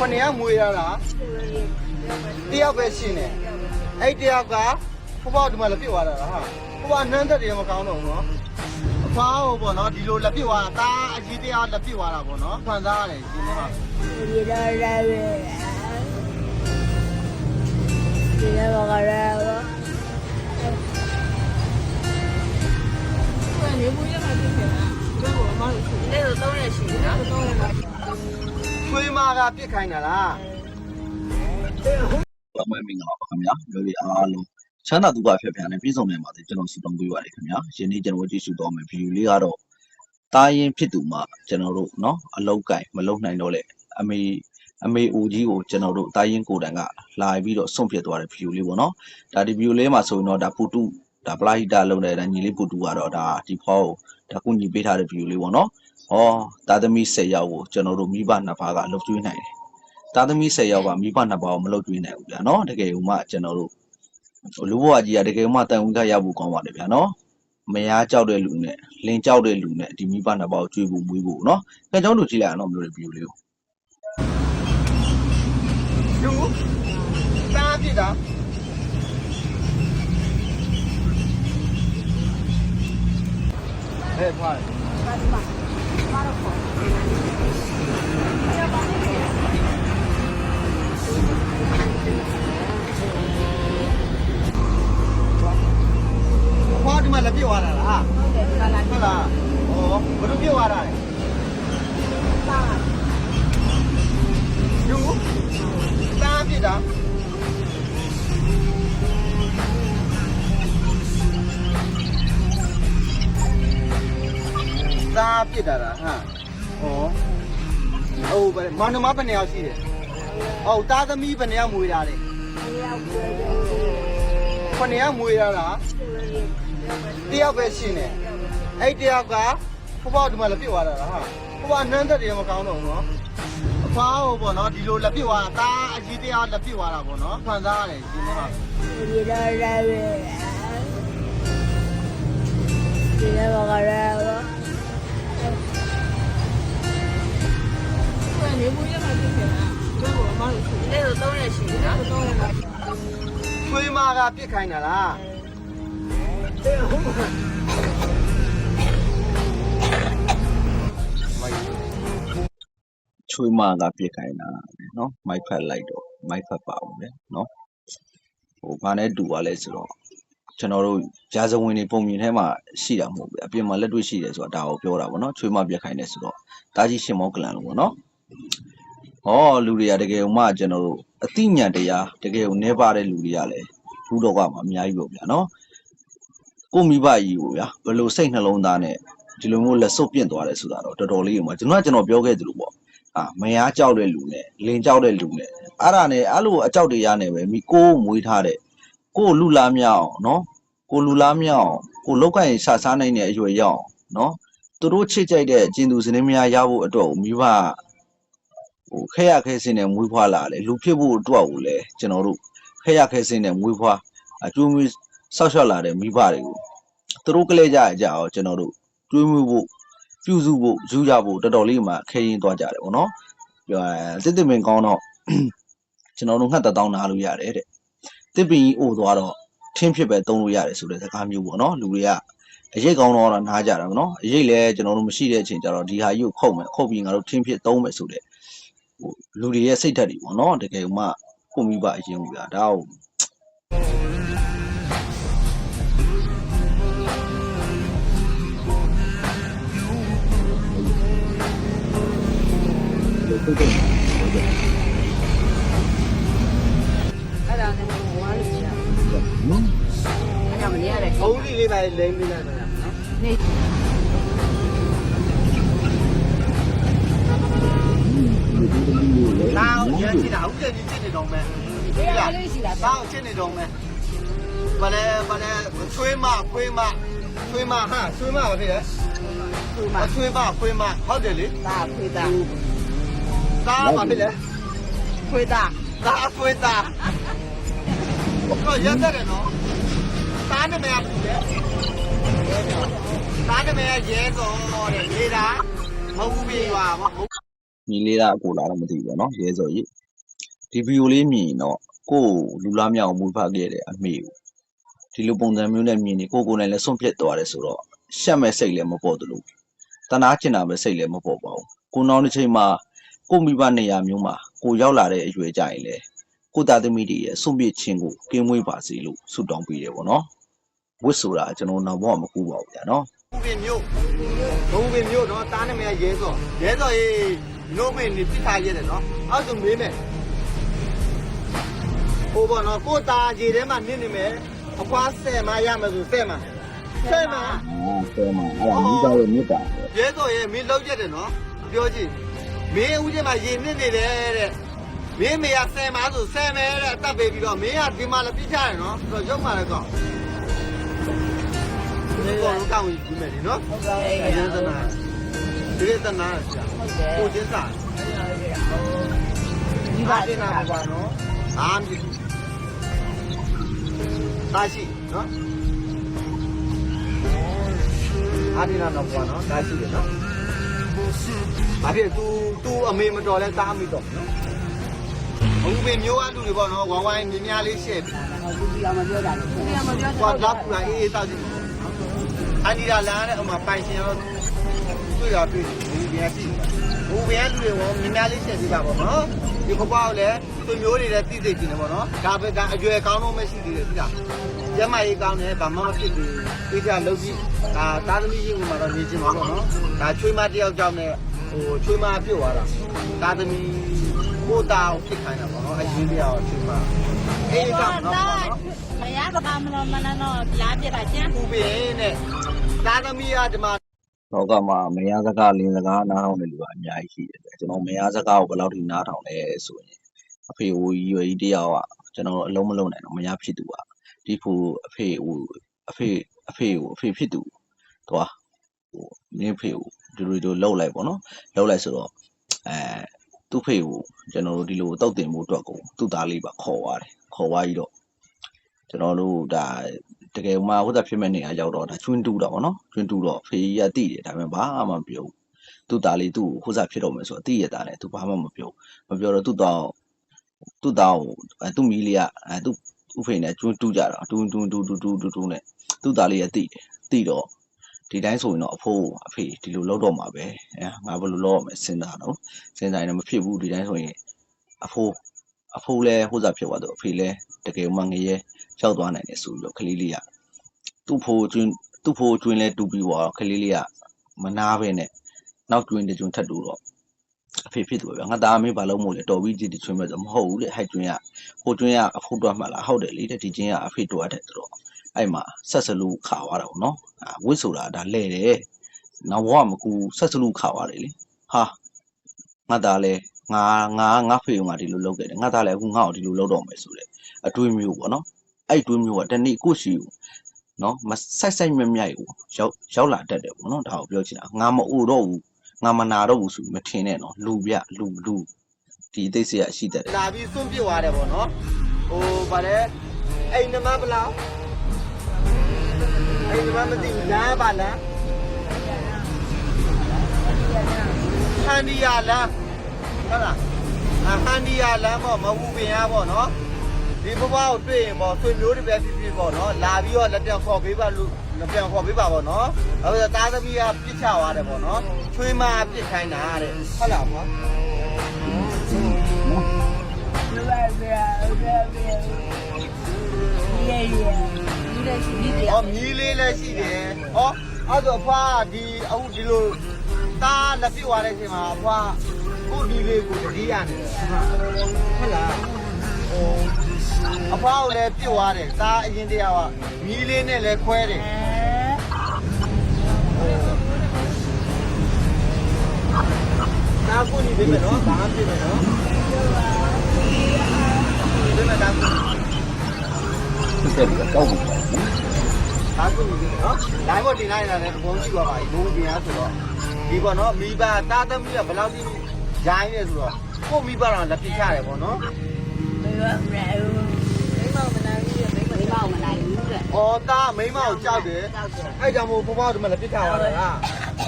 ခုနှစ်ယောက်မွေးရတာတယောက်ပဲရှင်းတယ်အဲ့တယောက်ကဘဘဒီမှာလက်ပြစ်သွားတာဟာဘဘနန်းသက်တယ်မကောင်းတော့ဘူးနော်အဖွားဟိုပေါ့နော်ဒီလိုလက်ပြစ်သွားတာဒါအကြီးတရားလက်ပြစ်သွားတာပေါ့နော်ခံစားရတယ်ရှင်းနေပါဒီတော့လည်း ပြစ်ခိုင်းတာလား ဘာမှမင်္ဂလာပါခင်ဗျာမျိုးတွေအားလုံးချမ်းသာဒုက္ခဖျက်ဖျက်နဲ့ပြည်စုံနေပါစေကျွန်တော်ဆုတောင်းပေးပါရခင်ဗျာယနေ့ကျွန်တော်ကြည့်ရှုတော့မယ့်ဗီဒီယိုလေးကတော့တာရင်ဖြစ်သူမှကျွန်တော်တို့เนาะအလောက်ကင်မလုံနိုင်တော့လေအမေအမေအိုကြီးကိုကျွန်တော်တို့တာရင်ကိုတန်ကလာပြီးတော့ဆွန့်ဖြစ်သွားတဲ့ဗီဒီယိုလေးပေါ့နော်ဒါဒီဗီဒီယိုလေးမှာဆိုရင်တော့ဒါပူတူဒါပလာဟီတာလုံတဲ့ညီလေးပူတူကတော့ဒါဒီဖောဒါကုညီပေးထားတဲ့ဗီဒီယိုလေးပေါ့နော် ဟောတာသမီ10ယောက်ကိုကျွန်တော်တို့မိဘနှစ်ပါးကလှုပ်ကျွေးနိုင်တယ်သားသမီး10ယောက်ကမိဘနှစ်ပါးကိုမလုပ်ကျွေးနိုင်ဘူးဗျာနော်တကယ်ဥမကျွန်တော်တို့လူဘဝကြီးကတကယ်ဥမတန်ဦးသားရဖို့ကောင်းပါတယ်ဗျာနော်မယားကြောက်တဲ့လူနဲ့လင်းကြောက်တဲ့လူနဲ့ဒီမိဘနှစ်ပါးကိုကျွေးဖို့မွေးဖို့နော်အဲကြောင့်တို့ကြည့်လိုက်အောင်တော့မျိုးတွေဗီဒီယိုလေးကိုယူတာပြစ်တာဟဲ့ဖွား ဖွားဒီမှာလက်ပြစ်သွားတာလားဟာဟုတ်တယ်ဒီကလာဟုတ်လားဩဘယ်လိုပြစ်သွားတာလဲစားယူတာပြစ်တာ တာပြစ်တာလားဟာဩဟုတ်ပဲမောင်နှမဘယ်နှစ်ယောက်ရှိတယ်ဟုတ်တာသမီးဘယ်နှစ်ယောက်မွေးတာလဲဒီရောက်ပြေးတယ်ခုနှစ်ယောက်မွေးရတာတယောက်ပဲရှင်းတယ်အဲ့တယောက်ကဘဘဒီမှာလက်ပြစ်သွားတာဟာဘဘနန်းသက်တယ်မကောင်းတော့ဘူးနော်အဖွားဟိုပေါ့နော်ဒီလိုလက်ပြစ်သွားတာဒါအကြီးတရားလက်ပြစ်သွားတာပေါ့နော်ခံစားရတယ်ရှင်းနေပါဒီတော့လည်းပဲဒီတော့ဘာ ကလဲတော့နေဘူးရမှာဖြစ်နေတာဘယ်လိုမှမလုပ်ဘူးနေ့တော့3ရက်ရှိပြီနော်တော့ရမှာချွေးမကပြစ်ခိုင်းတာလားမိုက်ချွေးမကပြစ်ခိုင်းတာနော်မိုက်ဖက်လိုက်တော့မိုက်ဖက်ပါအောင်လေနော်ဟိုဘာနဲ့တူပါလဲဆိုတော့ ကျွန်တော်တို့ရာဇဝင်တွေပုံမြင်ထဲမှာရှိတာမဟုတ်ဘူးအပြင်မှာလက်တွေ့ရှိတယ်ဆိုတာဒါကိုပြောတာပေါ့နော်ချွေးမပြစ်ခိုင်းတယ်ဆိုတော့တာကြီးရှင်မောကလန်လို့ပေါ့နော်ဟောလူတွေကတကယ်ဥမကျွန်တော်တို့အသိဉာဏ်တရားတကယ်ကိုနေပါတဲ့လူတွေကလည်းလူတော်ကမှာအများကြီးပေါ့ဗျာနော်ကိုမိဘကြီးကိုဗျာဘယ်လိုစိတ်နှလုံးသားနဲ့ဒီလိုမျိုးလက်စုပ်ပြင့်သွားတယ်ဆိုတာတော့တော်တော်လေးဥမကျွန်တော်ကကျွန်တော်ပြောခဲ့သလိုပေါ့အာမယားကြောက်တဲ့လူနဲ့လင်ကြောက်တဲ့လူနဲ့အဲ့ဒါနဲ့အဲ့လိုအကြောက်တရားနဲ့ပဲမိကိုယ်ကိုမွေးထားတဲ့ကိုယ်လူလားမြောက်နော် ကိုလူလားမြောက်ကိုလောက်ကရင်ဆဆားနိုင်တဲ့အရွယ်ရောက်နော်သူတို့ချစ်ကြိုက်တဲ့ကျင်သူစနေမယားရဖို့အတွက်ကိုမိဘဟိုခဲရခဲစင်းနဲ့မွေးဖွားလာတယ်လူဖြစ်ဖို့အတွက်ကိုလည်းကျွန်တော်တို့ခဲရခဲစင်းနဲ့မွေးဖွားအကျိုးမွေးဆောက်ရှောက်လာတဲ့မိဘတွေကိုသူတို့ကလေးကြရကြအောင်ကျွန်တော်တို့တွေးမွေးဖို့ပြုစုဖို့ယူရဖို့တော်တော်လေးမှခဲရင်သွားကြတယ်ဗောနော်ပြောရစစ်စစ်မင်ကောင်းတော့ကျွန်တော်တို့ငှက်တတောင်းနာလို့ရတယ်တဲ့တစ်ပင်ကြီးအိုသွားတော့ ထင်းဖြစ်ပဲသုံးလို့ရတယ်ဆိုတဲ့စကားမျိုးပေါ့နော်လူတွေကအရေးကောင်းတော့နားကြတာဗောနော်အရေးလည်းကျွန်တော်တို့မရှိတဲ့အချိန်ကျတော့ဒီဟာကြီးကိုခုတ်မယ်ခုတ်ပြီးငါတို့ထင်းဖြစ်သုံးမယ်ဆိုတဲ့ဟိုလူတွေရဲ့စိတ်ဓာတ်တွေပေါ့နော်တကယ်မှကိုမိဘအရင်ကဒါကိုဟုတ်ကဲ့ မနေရတယ်ဘုံလေးလေးပဲလိမ့်ပေးလိုက်ပါလားနော်နေလာအောင်ရရှိတာဟုတ်တယ်ဒီစစ်နေတော့မယ်ဒီရလေးရှိတာလာအောင်စစ်နေတော့မယ်ဘာလဲဘာလဲချွေးမခွေးမချွေးမဟာချွေးမဘာဖြစ်လဲသူမအချွေးမခွေးမဟုတ်တယ်လေသာခွေးသားသားဘာဖြစ်လဲခွေးသားသားခွေးသားတော့ရက်တယ်နော် သားနမရဘူးလေသားနမရရဲတော့တဲ့နေတာမဟုတ်ဘူးပြေးပါမဟုတ်ညီလေးလားအကိုလားတော့မသိဘူးပေါ့နော်ရဲစော်ကြီးဒီဗီဒီယိုလေးမြင်ရင်တော့ကိုယ့်ကိုလူလားမြောက်အောင်မွေးဖားခဲ့တဲ့အမေကိုဒီလိုပုံစံမျိုးနဲ့မြင်နေကိုယ့်ကိုယ်နဲ့လည်းဆွန့်ပစ်သွားတယ်ဆိုတော့ရှက်မဲ့စိတ်လည်းမပေါ်သလိုတနာကျင်တာပဲစိတ်လည်းမပေါ်ပါဘူးကိုနောင်တစ်ချိန်မှာကိုယ့်မိဘနေရာမျိုးမှာကိုရောက်လာတဲ့အရွယ်ကြရင်လေကိုယ့်သားသမီးတွေရဲ့ဆွန့်ပစ်ခြင်းကိုကင်းဝေးပါစေလို့ဆုတောင်းပေးတယ်ပေါ့နော် ဝတ်ဆိုတာကျွန်တော်နောက်ဘောမကူပါဘူးဗျာနော်။ဘူးပင်မျိုးဘူးပင်မျိုးနော်တားနေမရရဲစော်ရဲစော်ရေးနို့မင်းနေပြစ်ထားရတယ်နော်။အဲ့ဒါမေးမယ်။ဟိုဘောနော်ကိုတားကြီးထဲမှာနစ်နေမယ်။အပွားဆယ်မရမယ်ဆိုဆယ်မဆယ်မအော်ဆယ်မအော်မိသားစုမြစ်တာရဲစော်ရေးမင်းလောက်ရတယ်နော်။ပြောကြည့်မင်းဦးချင်းမှာရေနစ်နေတယ်တဲ့မင်းမေကဆယ်မဆိုဆယ်မဲတဲ့အတက်ပေးပြီးတော့မင်းကဒီမှာလည်းပြစ်ချရတယ်နော်ဆိုတော့ရုပ်မှလည်းကောင်း ဒီကောင်ကောင်းကြီးမယ်နော်ဟုတ်ကဲ့အရင်သနာဒီရသနာဆရာဟုတ်ကဲ့ကိုချင်းစာဒီပါအာတင်နာပါနော်အာမြစ်တာရှိနော်အာတင်နာတော့ပါနော်တာရှိတယ်နော်ဘာဖြစ် तू तू အမေမတော်လဲသားမိတော့နော်အခုပဲမျိုးအလူတွေပေါ့နော်ဝိုင်းဝိုင်းမြင်းများလေးရှက်ပြီးဟုတ်ဒီအောင်မပြောတာလေဒီအောင်မပြောကွာလောက်ကူလာအေးအေးတောက်ကြည့် အန်ဒီလာလာတဲ့အမပိုင်ရှင်ရောတွေ့ရတွေ့ဘူးပြန်ရှိဘူးပြန်လူတွေရောမြင်းများလေးရှက်ပြီးပါပေါ့နော်ဒီဘကွားကိုလည်းသူမျိုးတွေလည်းသိသိကြည့်နေပေါ့နော်ဒါပဲဒါအရွယ်ကောင်းတော့မရှိသေးတယ်သိလားကျမကြီးကောင်းတယ်ဘာမှမဖြစ်ဘူးသိကြလုပ်ပြီးဒါသားသမီးကြီးကမှတော့နေချင်ပါပေါ့နော်ဒါချွေးမတယောက်ကြောင့်လည်းဟိုချွေးမပြုတ်သွားတာသားသမီး ကိုတာကိုဖြစ်ခိုင်းတာပေါ့နော်အရင်တည်းအောင်ချွေးမအေးကောင်းနော်မရတော့မလို့မနတော့လာပြတာကျန်းပူပင်တဲ့သားသမီးကဒီမှာလောကမှာမယားစကားလင်းစကားနားထောင်တဲ့လူကအများကြီးရှိတယ်ဗျကျွန်တော်မယားစကားကိုဘယ်လောက်ထိနားထောင်လဲဆိုရင်အဖေဟိုရွယ်ကြီးတယောက်ကကျွန်တော်အလုံးမလုံးနိုင်တော့မယားဖြစ်သူကဒီဖူအဖေဟိုအဖေအဖေဟိုအဖေဖြစ်သူတော့ဟိုနင်းဖေကိုဒီလိုဒီလိုလှုပ်လိုက်ပေါ့နော်လှုပ်လိုက်ဆိုတော့အဲ သူ့ဖေကိုကျွန်တော်တို့ဒီလိုတောက်တင်မှုအတွက်ကိုသူ့သားလေးပါခေါ်သွားတယ်ခေါ်သွားပြီးတော့ကျွန်တော်တို့ဒါတကယ်မှဟိုသက်ဖြစ်မဲ့နေရာရောက်တော့ဒါကျွန်းတူးတာပေါ့နော်ကျွန်းတူးတော့ဖေကြီးကတိတယ်ဒါပေမဲ့ဘာမှမပြောဘူးသူ့သားလေးသူ့ကိုဟိုသက်ဖြစ်တော့မယ်ဆိုတော့တိရတာနဲ့သူဘာမှမပြောမပြောတော့သူ့တော့သူ့တော့အဲသူ့မီးလေးကအဲသူ့ဥဖေနဲ့ကျွန်းတူးကြတာတူးတူးတူးတူးတူးတူးတူးနဲ့သူ့သားလေးကတိတယ်တိတော့ ဒီတိုင်းဆိုရင်တော့အဖိုးအဖေဒီလိုလောက်တော့မှာပဲအဲငါဘယ်လိုလောက်ရမလဲစဉ်းစားတော့စဉ်းစားရင်မဖြစ်ဘူးဒီတိုင်းဆိုရင်အဖိုးအဖိုးလဲဟိုသက်ဖြစ်သွားတော့အဖေလဲတကယ်မှငရဲရောက်သွားနိုင်တယ်ဆိုပြီးတော့ကလေးလေးကသူ့ဖိုးကျွင်းသူ့ဖိုးကျွင်းလဲတူပြီးတော့ကလေးလေးကမနာပဲနဲ့နောက်ကျွင်းတစ်ကျွင်းထပ်တူတော့အဖေဖြစ်သူပဲဗျာငါသားမေးဘာလို့မို့လဲတော်ပြီးကြည့်ဒီကျွင်းမဲ့ဆိုမဟုတ်ဘူးလေဟိုက်ကျွင်းကဟိုကျွင်းကအဖိုးတော်မှတ်လားဟုတ်တယ်လေတဲ့ဒီကျွင်းကအဖေတော်တဲ့ဆိုတော့ အဲ့မှာဆက်စလူခါသွားတာပေါ့နော်အာဝစ်ဆိုတာဒါလဲတယ်နောက်ဘဝမကူဆက်စလူခါသွားတယ်လေဟာငါသားလဲငါငါငါဖေကငါဒီလိုလုပ်ခဲ့တယ်ငါသားလဲအခုငါ့ကိုဒီလိုလုပ်တော့မယ်ဆိုတဲ့အတွေးမျိုးပေါ့နော်အဲ့တွေးမျိုးကတနေ့ကိုရှိကိုနော်မဆိုင်ဆိုင်မြက်မြက်ကိုရောက်ရောက်လာတတ်တယ်ပေါ့နော်ဒါကိုပြောချင်တာငါမအိုတော့ဘူးငါမနာတော့ဘူးဆိုပြီးမထင်နဲ့နော်လူပြလူလူဒီအသိစိတ်ရရှိတတ်တယ်လာပြီးစွန့်ပစ်သွားတယ်ပေါ့နော်ဟိုဗါလဲအိမ်နမဘလောက် အိမ်နမမသိဘူးလမ်းပါလားဟန်ဒီယာလမ်းဟုတ်လားအဟန်ဒီယာလမ်းပေါ့မဟုတ်ဘူးပင်ရပေါ့နော်ဒီဘဘကိုတွေ့ရင်ပေါ့ဆွေမျိုးတွေပဲဖြစ်ဖြစ်ပေါ့နော်လာပြီးတော့လက်ပြန်ခေါ်ပေးပါလို့လက်ပြန်ခေါ်ပေးပါပေါ့နော်အဲ့ဒါသားသမီးကပြစ်ချသွားတယ်ပေါ့နော်ချွေးမပြစ်ခိုင်းတာတဲ့ဟုတ်လားပေါ့လူပဲပဲပဲပဲရေ ရေဒီလည်းရှိဒီတ။ယောအော်က်မြီးလေးလည်းရှိတယ်။ဟောအဲ့တော့အဖွားဒီအခုဒီလိုတားလက်ပြသွားတဲ့အချိန်မှာအဖွားကိုဒီလေးကိုတတိယနေတယ်။ဟုတ်လား။ဟိုအဖွားကိုလည်းပြစ်သွားတယ်။တားအရင်တည်းကမြီးလေးနဲ့လည်းခွဲတယ်။တားကိုနေပြီမယ်နော်။ဘာမှပြစ်မယ်နော်။ဒီမှာတား ကိုဖြစ်တယ်တော့ဘူးဒါကုနေပြီနော်။ live ပေါ်တင်လိုက်တာလည်းအကုန်ကြည့်ပါပါဘုံပြင်ရဆိုတော့ဒီပေါ့နော်မိဘတာသမီးကဘယ်လောက်ထိရိုင်းနေဆိုတော့ကိုမိဘတော့လက်ပြချတယ်ပေါ့နော်ပဲပဲပဲမိမမနိုင်ဘူးမိမဒီမောင်မနိုင်ဘူးတဲ့။အော်တာမိမကိုကြောက်တယ်တောက်တယ်။အဲ့ကြောင့်မို့ဘဘတို့မလက်ပြချသွားတာလား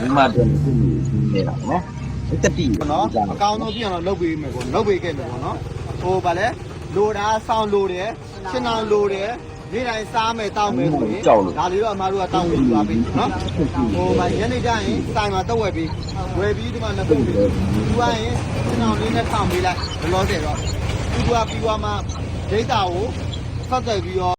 မိမတည်းဖြစ်နေနေတာနော်။တက်တီနော်အကောင်းဆုံးပြန်တော့လုပ်ပေးမယ်ပေါ့လုပ်ပေးခဲ့မယ်ပေါ့နော်ဟိုဗာလဲလိုတာဆောင်းလိုတယ် ရှင်းအောင်လိုတယ်နေ့တိုင်းစားမယ်တောက်မယ်ဆိုရင်ဒါလေးတော့အမားတို့ကတောင်းပြီးသွားပြီနော်ဟိုဗာညနေကျရင်စိုင်မှာတော့ဝယ်ပြီးဝယ်ပြီးဒီမှာနှစ်ပုတ်ပြီးသူကရင်ရှင်းအောင်လေးနဲ့ထောင်ပေးလိုက်ဘယ်လိုလဲတော့သူကပြီးသွားမှဒိတ်တာကိုဖတ်တယ်ပြီးတော့